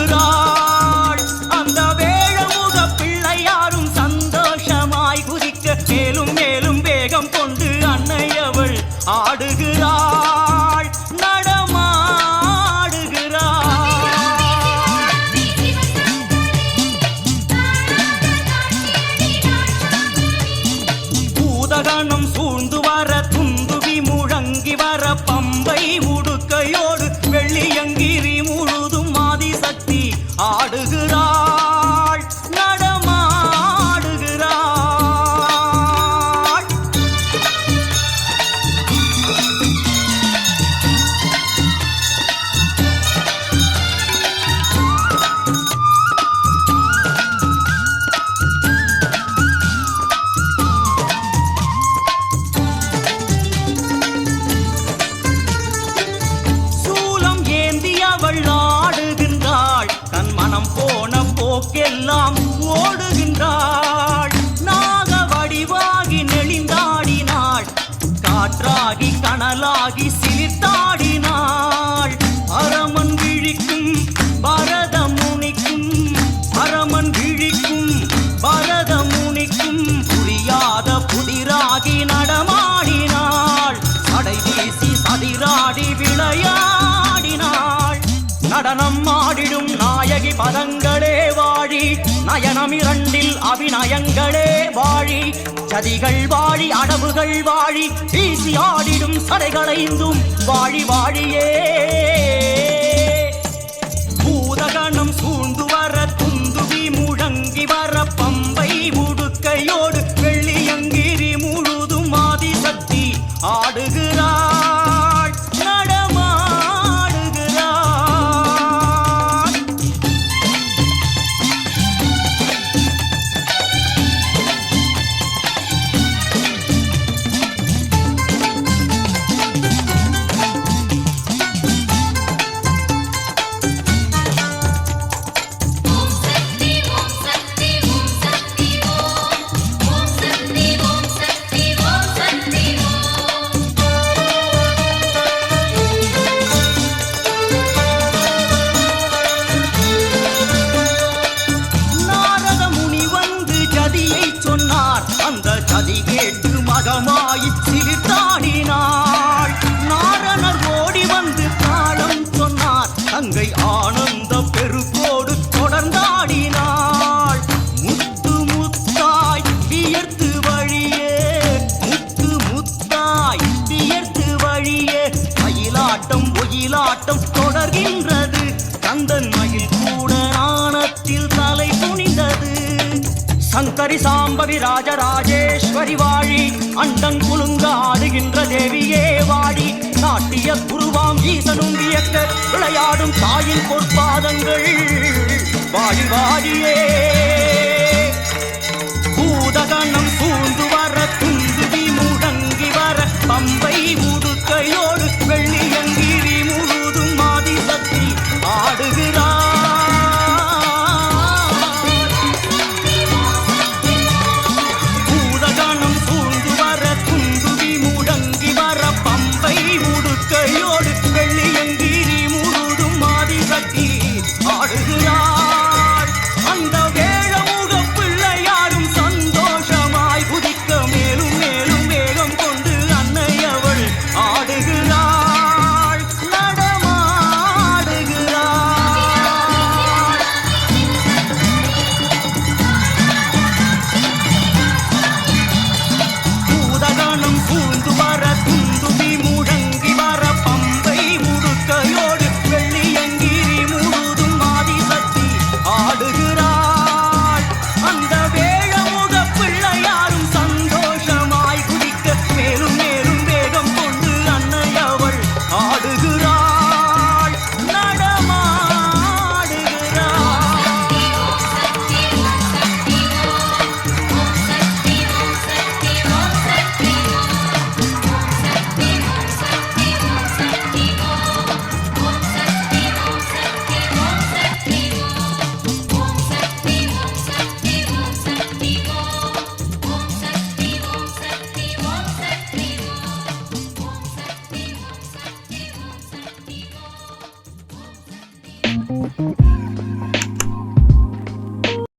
வாழ்கிறாள் அந்த வேழமுக பிள்ளையாரும் சந்தோஷமாய் குதிக்க மேலும் மேலும் வேகம் கொண்டு அன்னையவள் ஆடுகிறாள். பூதகணம் சூழ்ந்து வர துந்துவி முழங்கி வர பம்பை உடுக்கையோ கதிராகி நடமாடினாள். சடை வீசி சதிராடி விளையாடினாள். நடனம் ஆடிடும் நாயகி பதங்களே வாழி நயனம் இரண்டில் அபிநயங்களே வாழி சதிகள் வாழி அடவுகள் வாழி வீசி ஆடிடும் சடைகளைந்தும் வாழி வாழியே. தொடர்கின்றது கந்தன் மயில் கூட நாணத்தில் தலை குனிந்தது. சங்கரி சாம்பவி ராஜராஜேஸ்வரி வாழி அண்டன் குலுங்க ஆடுகின்ற தேவியே வாடி. நாட்டிய குருவாம் ஈசனும் வியக்க விளையாடும் தாயின் பொற்பாதங்கள். வாடி வாடியே.